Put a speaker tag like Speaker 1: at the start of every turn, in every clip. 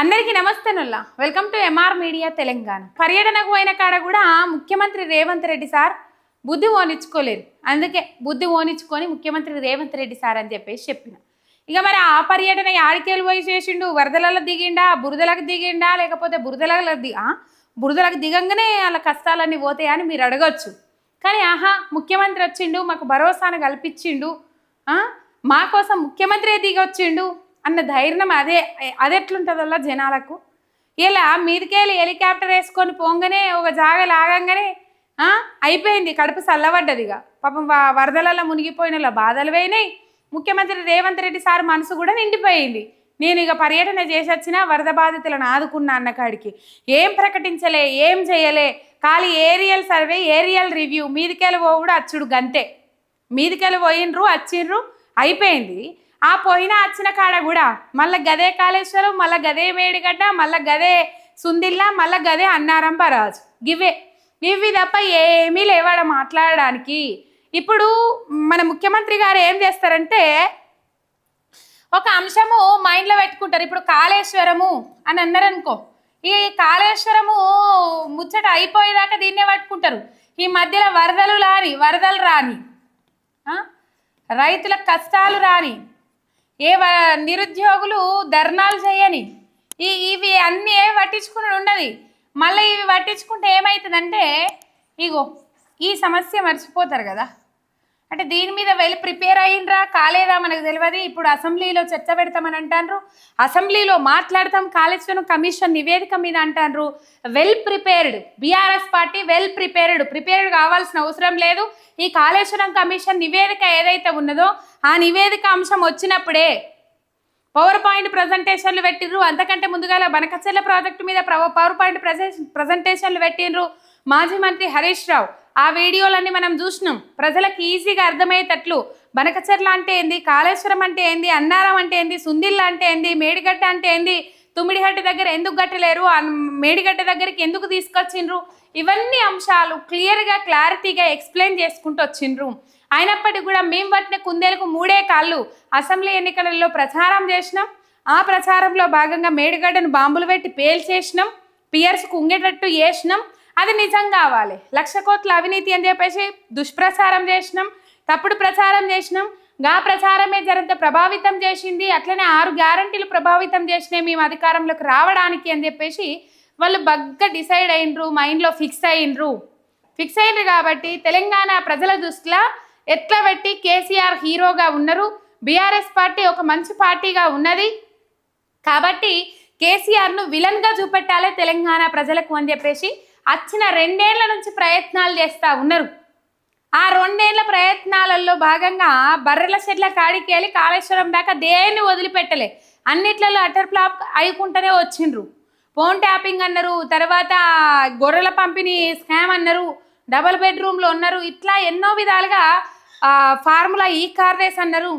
Speaker 1: అందరికీ నమస్తేనుల్లా welcome to MR media Telangana పర్యటనకు పోయిన కాడ కూడా ముఖ్యమంత్రి రేవంత్ రెడ్డి సార్ బుద్ధి ఓనించుకోలేరు అందుకే బుద్ధి ఓనిచ్చుకొని ముఖ్యమంత్రి రేవంత్ రెడ్డి సార్ అని చెప్పేసి చెప్పిన. ఇక మరి ఆ పర్యటన యాడికేలు పోయి చేసిండు? వరదలలో దిగిండా? బురదలకు దిగిండా? లేకపోతే బురదలకు ది బురదలకు దిగంగానే వాళ్ళ కష్టాలన్నీ పోతాయా అని మీరు అడగచ్చు. కానీ ఆహా ముఖ్యమంత్రి వచ్చిండు మాకు భరోసాను కల్పించిండు మా కోసం ముఖ్యమంత్రి దిగొచ్చిండు. అన్న ధైర్యం అదే అది ఎట్లుంటుందల్లా జనాలకు? ఇలా మీదికెళ్ళి హెలికాప్టర్ వేసుకొని పోంగానే ఒక జాగ లాగంగానే అయిపోయింది. కడుపు చల్లబడ్డది ఇక పాపం వరదలలో మునిగిపోయిన బాధలు పోయినాయి. ముఖ్యమంత్రి రేవంత్ రెడ్డి సార్ మనసు కూడా నిండిపోయింది. నేను ఇక పర్యటన చేసి వచ్చిన వరద బాధితులను ఆదుకున్నా అన్న కాడికి. ఏం ప్రకటించలే ఏం చేయలే. ఖాళీ ఏరియల్ సర్వే ఏరియల్ రివ్యూ. మీదికెళ్ళి పోవుడు అచ్చుడు గంతే. మీదికెళ్ళి పోయినరు వచ్చిండ్రు అయిపోయింది. ఆ పోయిన వచ్చిన కాడ కూడా. మళ్ళీ గదే కాళేశ్వరం మళ్ళీ గదే మేడిగడ్డ మళ్ళీ గదే సుందిల్లా మళ్ళీ గదే అన్నారంపరాజు గివే ఇవి తప్ప ఏమీ లేవాడ మాట్లాడడానికి. ఇప్పుడు మన ముఖ్యమంత్రి గారు ఏం చేస్తారంటే ఒక అంశము మైండ్లో పెట్టుకుంటారు. ఇప్పుడు కాళేశ్వరము అని అన్నారనుకో ఈ కాళేశ్వరము ముచ్చట అయిపోయేదాకా దీన్నే పట్టుకుంటారు. ఈ మధ్యలో వరదలు రాని వరదలు రాని రైతుల కష్టాలు రాని ఏ నిరుద్యోగులు ధర్నాలు చేయని. ఈ ఇవి అన్నీ ఏమి పట్టించుకుని ఉండదు. మళ్ళీ ఇవి పట్టించుకుంటే ఏమవుతుందంటే ఇగో ఈ సమస్య మర్చిపోతారు కదా. అంటే దీని మీద వెళ్ళి ప్రిపేర్ అయ్యిండ్రా? కాలేదా? మనకు తెలియదు ఇప్పుడు అసెంబ్లీలో చర్చ పెడతామని అంటారు అసెంబ్లీలో మాట్లాడతాం. కాళేశ్వరం కమిషన్ నివేదిక మీద అంటారు well prepared BRS party well prepared prepared కావాల్సిన అవసరం లేదు. ఈ కాళేశ్వరం కమిషన్ నివేదిక ఏదైతే ఉన్నదో ఆ నివేదిక అంశం వచ్చినప్పుడే పవర్ పాయింట్ ప్రజెంటేషన్లు పెట్టిండ్రు అంతకంటే ముందుగా బనకచెల్ల ప్రాజెక్టు మీద ప్రవ- పవర్ పాయింట్ ప్రజెంటేషన్లు పెట్టిండ్రు మాజీ మంత్రి హరీష్ రావు. ఆ వీడియోలన్నీ మనం చూసినాం. ప్రజలకు ఈజీగా అర్థమయ్యేటట్లు బనకచర్ల అంటే ఏంది కాళేశ్వరం అంటే ఏంది అన్నారం అంటే ఏంది సుందిల్ల అంటే ఏంది మేడిగడ్డ అంటే ఏంది తుమ్మిడిగడ్డ దగ్గర ఎందుకు కట్టలేరు మేడిగడ్డ దగ్గరికి ఎందుకు తీసుకొచ్చిండ్రు? ఇవన్నీ అంశాలు క్లియర్గా క్లారిటీగా ఎక్స్ప్లెయిన్ చేసుకుంటూ వచ్చిండ్రు. అయినప్పటికీ కూడా మేము పట్టిన కుందేలకు మూడే కాళ్ళు. అసెంబ్లీ ఎన్నికలలో ప్రచారం చేసినాం. ఆ ప్రచారంలో భాగంగా మేడిగడ్డను బాంబులు పెట్టి పేల్చేసినాం. పియర్స్ కుంగేటట్టు చేసినాం. అది నిజం కావాలి. లక్ష కోట్ల అవినీతి అని చెప్పేసి దుష్ప్రచారం చేసినాం తప్పుడు ప్రచారం చేసినాం. గా ప్రచారమే జరంత ప్రభావితం చేసింది. అట్లనే ఆరు గ్యారంటీలు ప్రభావితం చేసినాయి మేము అధికారంలోకి రావడానికి అని చెప్పేసి వాళ్ళు బగ్గా డిసైడ్ అయినరు మైండ్లో ఫిక్స్ అయినరు. ఫిక్స్ అయినరు కాబట్టి తెలంగాణ ప్రజల దృష్టిలో ఎట్లా పెట్టి కేసీఆర్ హీరోగా ఉన్నారు బీఆర్ఎస్ పార్టీ ఒక మంచి పార్టీగా ఉన్నది. కాబట్టి కేసీఆర్ను విలన్గా చూపెట్టాలి తెలంగాణ ప్రజలకు అని చెప్పేసి వచ్చిన రెండేళ్ళ నుంచి ప్రయత్నాలు చేస్తూ ఉన్నారు. ఆ రెండేళ్ళ ప్రయత్నాలలో భాగంగా బర్రెల షెడ్ల కాడికి వెళ్ళి కాళేశ్వరం దాకా దేన్ని వదిలిపెట్టలే. అన్నిట్లలో అటర్ ఫ్లాప్ అయ్యకుంటూనే వచ్చిండ్రు. ఫోన్ ట్యాపింగ్ అన్నారు తర్వాత గొర్రెల పంపిణీ స్కామ్ అన్నారు డబల్ బెడ్రూమ్లో ఉన్నారు. ఇట్లా ఎన్నో విధాలుగా ఫార్ములా ఈ కార్ రేస్ అన్నారు.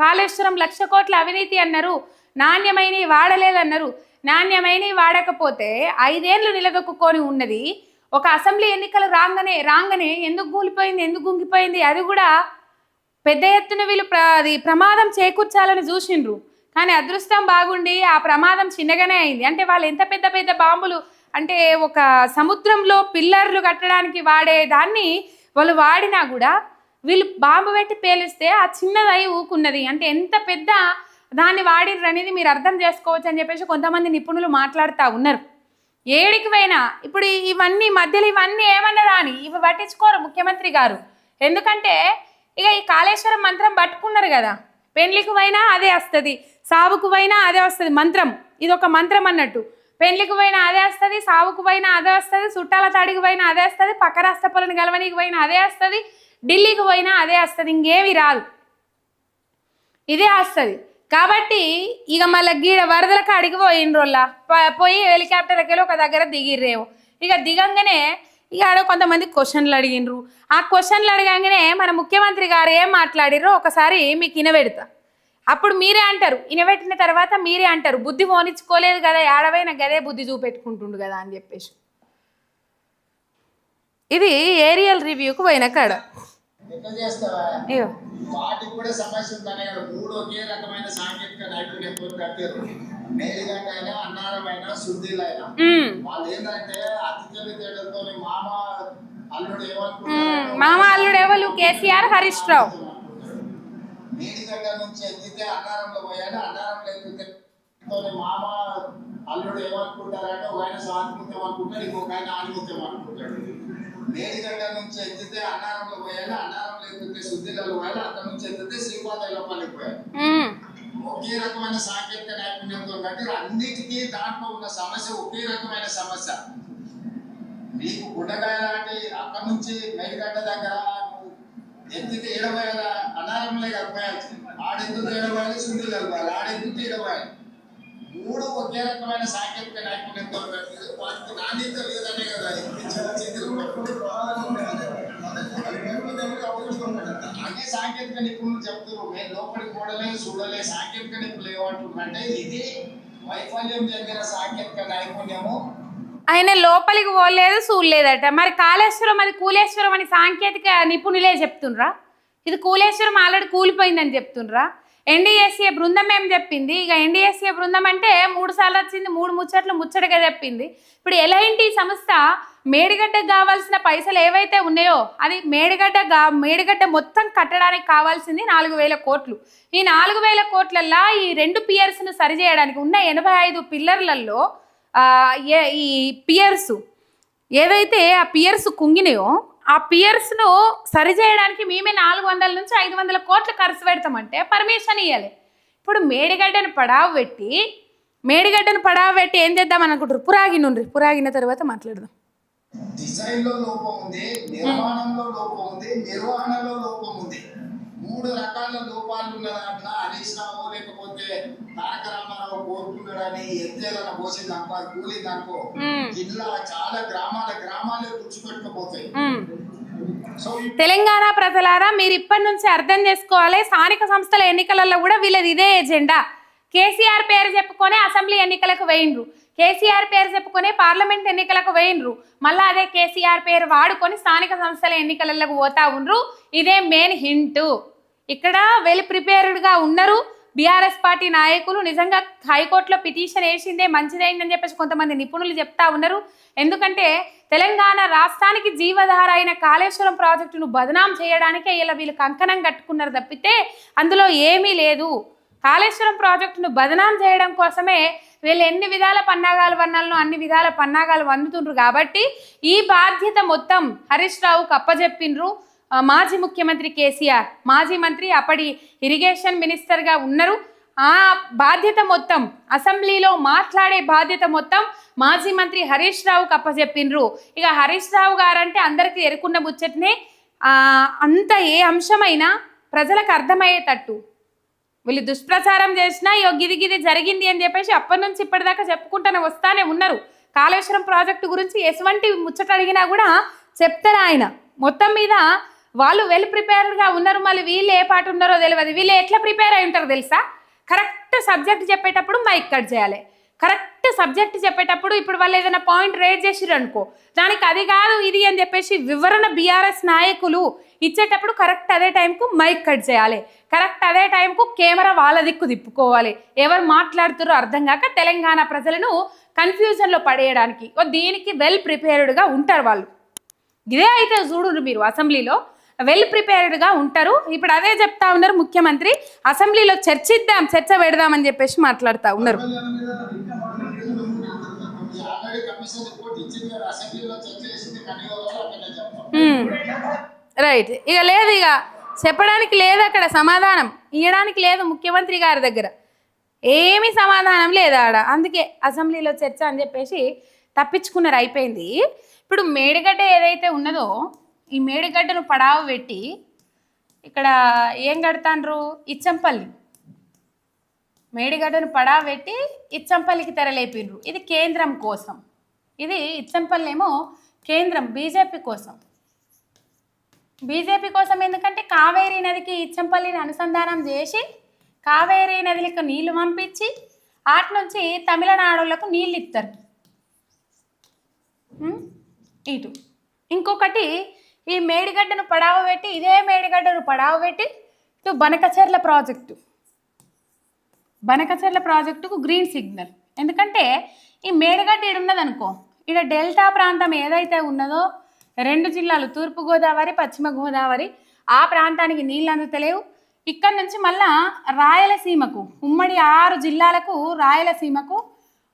Speaker 1: కాళేశ్వరం లక్ష కోట్ల అవినీతి అన్నారు. నాణ్యమైనవి వాడలేదన్నారు. నాణ్యమైనవి వాడకపోతే ఐదేళ్ళు నిలదొక్కుకొని ఉన్నది. ఒక అసెంబ్లీ ఎన్నికలు రాగానే రాగానే ఎందుకు కూలిపోయింది ఎందుకు గుంగిపోయింది అది కూడా పెద్ద ఎత్తున వీళ్ళు ప్ర అది ప్రమాదం చేకూర్చాలని చూసిండ్రు. కానీ అదృష్టం బాగుండి ఆ ప్రమాదం చిన్నగానే అయింది. అంటే వాళ్ళు ఎంత పెద్ద పెద్ద బాంబులు అంటే ఒక సముద్రంలో పిల్లర్లు కట్టడానికి వాడే దాన్ని వాళ్ళు వాడినా కూడా వీళ్ళు బాంబు పెట్టి పేలిస్తే ఆ చిన్నదై ఊకున్నది. అంటే ఎంత పెద్ద దాన్ని వాడిర్రు అనేది మీరు అర్థం చేసుకోవచ్చు అని చెప్పేసి కొంతమంది నిపుణులు మాట్లాడుతూ ఉన్నారు. ఏడికి పోయినా ఇప్పుడు ఇవన్నీ మధ్యలో ఇవన్నీ ఏమన్నా రాని ఇవి పట్టించుకోరు ముఖ్యమంత్రి గారు. ఎందుకంటే ఇక ఈ కాళేశ్వరం మంత్రం పట్టుకున్నారు కదా. పెండ్లికి పోయినా అదే వస్తుంది. సావుకు పోయినా అదే వస్తుంది మంత్రం. ఇది ఒక మంత్రం అన్నట్టు. పెండ్లికి పోయినా అదే వస్తుంది సావుకు పోయినా అదే వస్తుంది చుట్టాల తాడికి పోయినా అదే వస్తుంది పక్క రాష్ట్రపులను గెలవనీకి పోయినా అదే వస్తుంది ఢిల్లీకి పోయినా అదే వస్తుంది ఇంకేమి రాదు. ఇదే వస్తుంది. కాబట్టి ఇక మళ్ళీ గీడ వరదల కాడికి పోయినరోళ్ళ పోయి హెలికాప్టర్కి ఒక దగ్గర దిగిర్రేవు ఇక దిగంగానే ఇక ఆడ కొంతమంది క్వశ్చన్లు అడిగినరు ఆ క్వశ్చన్లు అడగంగానే మన ముఖ్యమంత్రి గారు ఏం మాట్లాడిరో ఒకసారి మీకు ఇనబెడతా. అప్పుడు మీరే అంటారు. ఇనబెట్టిన తర్వాత మీరే అంటారు. బుద్ధి పోనిచ్చుకోలేదు కదా ఏడవైన గదే బుద్ధి చూపెట్టుకుంటుండు కదా అని చెప్పేసి. ఇది ఏరియల్ రివ్యూకు పోయిన కాడ ఇగో.
Speaker 2: వాటికి కూడా సమస్య ఉందనే కదా. మూడు ఒకే రకమైన సాంకేతిక నైపుణ్యంతో కట్టారు మేలుగంట అయినా అన్నారమైనా శుద్ధిలైనా వాళ్ళు ఏంటంటే అతి తెలివితేటలతో మామ అల్లుడు ఏమనుకుంటారు
Speaker 1: మామ అల్లుడు ఎవరు? కేసీఆర్ హరీష్ రావు.
Speaker 2: మేడిగడ్డ నుంచి ఎక్కితే అన్నారంలో పోయాడు. అన్నారంలో ఎక్కితే మామ అల్లుడు ఏమనుకుంటారంటే ఒక ఆయన స్వాతిముత్యం అనుకుంటాడు ఇంకొక ఆయన ఆనిముత్యం అనుకుంటాడు. మేడిగడ్డ నుంచి ఎక్కితే అన్నారంలో పోయాడు అన్నారంలో ఎక్కితే శుద్ధిలలో పోయాడు అక్కడ నుంచి ఎక్కితే శ్రీపాదైలపల్లికి పోయాడు
Speaker 1: ఉమ్,
Speaker 2: ఒకే రకమైన సాంకేతిక నైపుణ్యంతో కట్టి అన్నిటికీ దాంట్లో ఉన్న సమస్య ఒకే రకమైన సమస్య. నీకు గుడ్డగాయ లాంటి అక్కడ నుంచి మేడిగడ్డ దగ్గర ఎత్తితే ఏడవేల అనారంలో కలిపేయాల్సి ఆడెత్తుతే ఏడవేయాలి శుద్ధి కలపాలి ఆడెత్తుతే ఏడవేయాలి మూడు ఒకే రకమైన సాంకేతిక నైపుణ్యంతో వాటికి నాణ్యత లేదనే కదా. సాంకేతిక నిపుణులు చెప్తారు మేము లోపలికి కూడలే చూడలే సాంకేతిక నిపుణులు ఏమంటున్నారంటే ఇది వైఫల్యం జరిగిన సాంకేతిక నైపుణ్యము.
Speaker 1: ఆయన లోపలికి పోలేదు చూడలేదట. మరి కాళేశ్వరం అది కూలేశ్వరం అని సాంకేతిక నిపుణులే చెప్తుండ్రా? ఇది కూలేశ్వరం ఆల్రెడీ కూలిపోయిందని చెప్తుండ్రా? ఎన్డీఎస్ఏ బృందం ఏం చెప్పింది? ఇక ఎన్డీఎస్ఏ బృందం అంటే మూడు సార్లు వచ్చింది మూడు ముచ్చట్లు ముచ్చటగా చెప్పింది. ఇప్పుడు ఎలాంటి సంస్థ? మేడిగడ్డకు కావాల్సిన పైసలు ఏవైతే ఉన్నాయో అది మేడిగడ్డ మేడిగడ్డ మొత్తం కట్టడానికి కావాల్సింది నాలుగు వేల కోట్లు. ఈ నాలుగు వేల కోట్లల్లో ఈ రెండు పియర్స్ను సరిచేయడానికి ఉన్న ఎనభై ఐదు పిల్లర్లలో ఈ పియర్స్ ఏవైతే ఆ పియర్స్ కుంగినాయో ఆ పియర్స్ను సరిచేయడానికి మేమే నాలుగు వందల నుంచి ఐదు వందల కోట్లు ఖర్చు పెడతామంటే పర్మిషన్ ఇవ్వాలి ఇప్పుడు మేడిగడ్డను పడావు పెట్టి మేడిగడ్డను పడావు పెట్టి ఏం చేద్దాం అనుకుంటారు పురాగి నుండి. పురాగిన తర్వాత మాట్లాడదాం.
Speaker 2: డిజైన్లో లోపం ఉంది నిర్మాణంలో లోపం ఉంది నిర్వహణలో లోపం ఉంది. మూడు రకాల లోపాలు ఉన్న దాంట్లో హరీష్ రావు లేకపోతే తారక రామారావు కోరుకున్నాడని అనుకో అది కూలింది అనుకో. ఇట్లా చాలా గ్రామాల గ్రామాలే తుడిచిపెట్టుకుపోతాయి
Speaker 1: తెలంగాణ ప్రజలారా మీరు ఇప్పటి నుంచి అర్థం చేసుకోవాలి. స్థానిక సంస్థల ఎన్నికలలో కూడా వీళ్ళది ఇదే ఎజెండా. కేసీఆర్ పేరు చెప్పుకొని అసెంబ్లీ ఎన్నికలకు వేయిండ్రు. కేసీఆర్ పేరు చెప్పుకొని పార్లమెంట్ ఎన్నికలకు వేయిండ్రు. మళ్ళీ అదే కేసీఆర్ పేరు వాడుకొని స్థానిక సంస్థల ఎన్నికలకు పోతా ఉండ్రు. ఇదే మెయిన్ హింట్ ఇక్కడ వెల్ ప్రిపేర్డ్గా ఉన్నారు. బీఆర్ఎస్ పార్టీ నాయకులు నిజంగా హైకోర్టులో పిటిషన్ వేసిందే మంచిదైందని చెప్పేసి కొంతమంది నిపుణులు చెప్తా ఉన్నారు. ఎందుకంటే తెలంగాణ రాష్ట్రానికి జీవధార అయిన కాళేశ్వరం ప్రాజెక్టును బదనాం చేయడానికే ఇలా వీళ్ళు కంకణం కట్టుకున్నారు తప్పితే అందులో ఏమీ లేదు. కాళేశ్వరం ప్రాజెక్టును బదనాం చేయడం కోసమే వీళ్ళు ఎన్ని విధాల పన్నాగాలు వన్నాలను అన్ని విధాల పన్నాగాలు వందుతుండ్రు కాబట్టి ఈ బాధ్యత మొత్తం హరీష్ రావుకు అప్పజెప్పిండ్రు. మాజీ ముఖ్యమంత్రి కేసీఆర్ మాజీ మంత్రి అప్పటి ఇరిగేషన్ మినిస్టర్గా ఉన్నారు. ఆ బాధ్యత మొత్తం అసెంబ్లీలో మాట్లాడే బాధ్యత మొత్తం మాజీ మంత్రి హరీష్ రావుకు అప్పచెప్పిండ్రు ఇక హరీష్ రావు గారంటే అందరికీ ఎరుకున్న ముచ్చటనే అంత ఏ అంశమైనా ప్రజలకు అర్థమయ్యేటట్టు. వీళ్ళు దుష్ప్రచారం చేసినా ఇగో గిది గిది జరిగింది అని చెప్పేసి అప్పటి నుంచి ఇప్పటిదాకా చెప్పుకుంటూనే వస్తానే ఉన్నారు. కాళేశ్వరం ప్రాజెక్టు గురించి ఎటువంటి ముచ్చట అడిగినా కూడా చెప్తారు ఆయన. మొత్తం మీద వాళ్ళు వెల్ ప్రిపేర్డ్గా ఉన్నారు మళ్ళీ వీళ్ళు ఏ పాట ఉన్నారో తెలియదు వీళ్ళు ఎట్లా ప్రిపేర్ అయి ఉంటారో తెలుసా? కరెక్ట్ సబ్జెక్ట్ చెప్పేటప్పుడు మైక్ కట్ చేయాలి. కరెక్ట్ సబ్జెక్ట్ చెప్పేటప్పుడు ఇప్పుడు వాళ్ళు ఏదైనా పాయింట్ రేజ్ చేసిరు అనుకో దానికి అది కాదు ఇది అని చెప్పేసి వివరణ బీఆర్ఎస్ నాయకులు ఇచ్చేటప్పుడు కరెక్ట్ అదే టైంకు మైక్ కట్ చేయాలి. కరెక్ట్ అదే టైంకు కెమెరా వాళ్ళ దిక్కు తిప్పుకోవాలి. ఎవరు మాట్లాడుతారో అర్థం కాక తెలంగాణ ప్రజలను కన్ఫ్యూజన్లో పడేయడానికి దీనికి వెల్ ప్రిపేర్డ్గా ఉంటారు వాళ్ళు. ఇదే అయితే చూడు మీరు అసెంబ్లీలో. వెల్ ప్రిపేర్డ్గా ఉంటారు. ఇప్పుడు అదే చెప్తా ఉన్నారు ముఖ్యమంత్రి. అసెంబ్లీలో చర్చిద్దాం చర్చ పెడదామని చెప్పేసి మాట్లాడుతూ ఉన్నారు. రైట్ ఇక లేదు ఇక. చెప్పడానికి లేదు అక్కడ సమాధానం. ఇవ్వడానికి లేదు ముఖ్యమంత్రి గారి దగ్గర. ఏమీ సమాధానం లేదు ఆడ. అందుకే అసెంబ్లీలో చర్చ అని చెప్పేసి తప్పించుకున్నారు. అయిపోయింది. ఇప్పుడు మేడిగడ్డ ఏదైతే ఉన్నదో ఈ మేడిగడ్డను పడావ పెట్టి ఇక్కడ ఏం కడతాండ్రు? ఇచ్చంపల్లి. మేడిగడ్డను పడావ పెట్టి ఇచ్చంపల్లికి తెరలేపిండ్రు ఇది కేంద్రం కోసం. ఇది ఇచ్చంపల్లి ఏమో కేంద్రం బీజేపీ కోసం. బీజేపీ కోసం ఎందుకంటే కావేరీ నదికి ఇచ్చంపల్లిని అనుసంధానం చేసి కావేరీ నదికి నీళ్ళు పంపించి ఆటి నుంచి తమిళనాడులకు నీళ్ళు ఇస్తారు ఇటు. ఇంకొకటి ఈ మేడిగడ్డను పడావ పెట్టి ఇదే మేడిగడ్డను పడావ పెట్టి టు బనకచెర్ల ప్రాజెక్టు. బనకచెర్ల ప్రాజెక్టుకు గ్రీన్ సిగ్నల్. ఎందుకంటే ఈ మేడిగడ్డ ఈడ ఉన్నదనుకో ఈడ డెల్టా ప్రాంతం ఏదైతే ఉన్నదో రెండు జిల్లాలు తూర్పు గోదావరి పశ్చిమ గోదావరి ఆ ప్రాంతానికి నీళ్ళు అందుతలేవు. ఇక్కడ నుంచి మళ్ళా రాయలసీమకు ఉమ్మడి ఆరు జిల్లాలకు రాయలసీమకు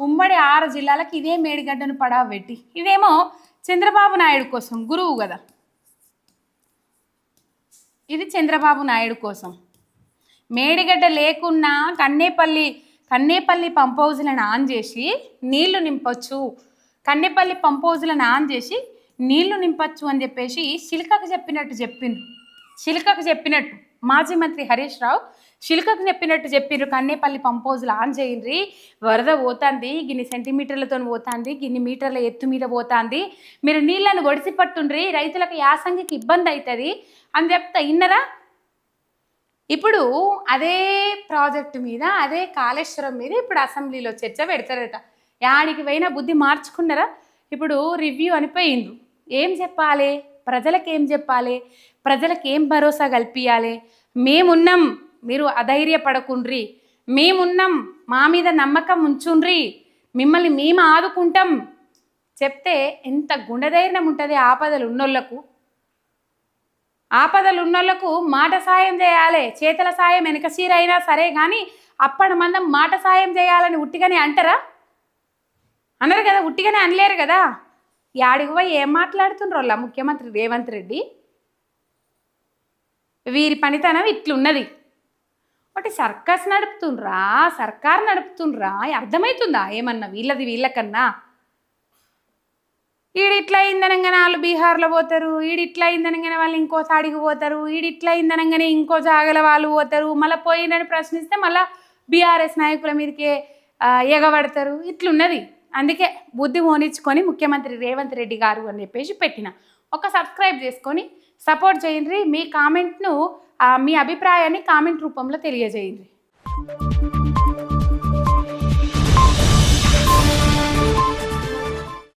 Speaker 1: ఉమ్మడి ఆరు జిల్లాలకు ఇదే మేడిగడ్డను పడావ పెట్టి. ఇదేమో చంద్రబాబు నాయుడు కోసం గురువు కదా. ఇది చంద్రబాబు నాయుడు కోసం. మేడిగడ్డ లేకున్నా కన్నేపల్లి కన్నేపల్లి పంప్ హౌజ్లను ఆన్ చేసి నీళ్ళు నింపొచ్చు. కన్నేపల్లి పంప్ హౌజ్లను ఆన్ చేసి నీళ్ళు నింపొచ్చు అని చెప్పేసి శిల్కకు చెప్పినట్టు చెప్పిండ్రు. శిల్కకు చెప్పినట్టు. మాజీ మంత్రి హరీష్ రావు శిల్కకు చెప్పినట్టు చెప్పిర్రు కన్నేపల్లి పంప్ హౌజ్లు ఆన్ చేయండి వరద పోతుంది గిన్ని సెంటీమీటర్లతో పోతుంది గిన్ని మీటర్ల ఎత్తు మీద పోతుంది మీరు నీళ్ళను ఒడిసి పట్టుండ్రి రైతులకు యాసంగికి ఇబ్బంది అవుతుంది అని చెప్తా ఇన్నరా? ఇప్పుడు అదే ప్రాజెక్టు మీద అదే కాళేశ్వరం మీద ఇప్పుడు అసెంబ్లీలో చర్చ పెడతారట. యాడికి పోయినా బుద్ధి మార్చుకున్నారా? ఇప్పుడు రివ్యూ అనిపోయిండ్రు ఏం చెప్పాలి? ప్రజలకు ఏం చెప్పాలి? ప్రజలకు ఏం భరోసా కల్పించాలి మేమున్నాం మీరు అధైర్యపడకుండ్రి. మేమున్నాం మా మీద నమ్మకం ఉంచుండ్రి. మిమ్మల్ని మేము ఆదుకుంటాం. చెప్తే ఎంత గుండెధైర్యం ఉంటుంది ఆపదలు ఉన్నోళ్ళకు ఆపదలు ఉన్నోళ్ళకు మాట సాయం చేయాలి. చేతుల సాయం వెనక సీరైనా అయినా సరే కానీ అప్పటి మందం మాట సాయం చేయాలని ఉట్టిగానే అంటారా? అనరు కదా ఉట్టిగానే అనలేరు కదా. యాడికి పోయి ఏం మాట్లాడుతుండ్రోళ్ళ ముఖ్యమంత్రి రేవంత్ రెడ్డి? వీరి పనితనం ఇట్లున్నది. ఒకటి సర్కస్ నడుపుతుండ్రా సర్కార్ నడుపుతుండ్రా అర్థమవుతుందా ఏమన్నా వీళ్ళది వీళ్ళకన్నా? ఈడిట్లా అయిందనంగానే వాళ్ళు బీహార్లో పోతారు ఈడిట్లా అయిందనగానే వాళ్ళు ఇంకో సాడికి పోతారు ఈడిట్లా అయిందనగానే ఇంకో జాగల వాళ్ళు పోతారు మళ్ళీ పోయిందని ప్రశ్నిస్తే మళ్ళీ బీఆర్ఎస్ నాయకుల మీదకే ఎగబడతారు ఇట్లున్నది. అందుకే బుద్ధి మోనించుకొని ముఖ్యమంత్రి రేవంత్ రెడ్డి గారు అని చెప్పేసి పెట్టిన. ఒక సబ్స్క్రైబ్ చేసుకొని సపోర్ట్ చేయండి. మీ కామెంట్ను మీ అభిప్రాయాన్ని కామెంట్ రూపంలో తెలియజేయండి.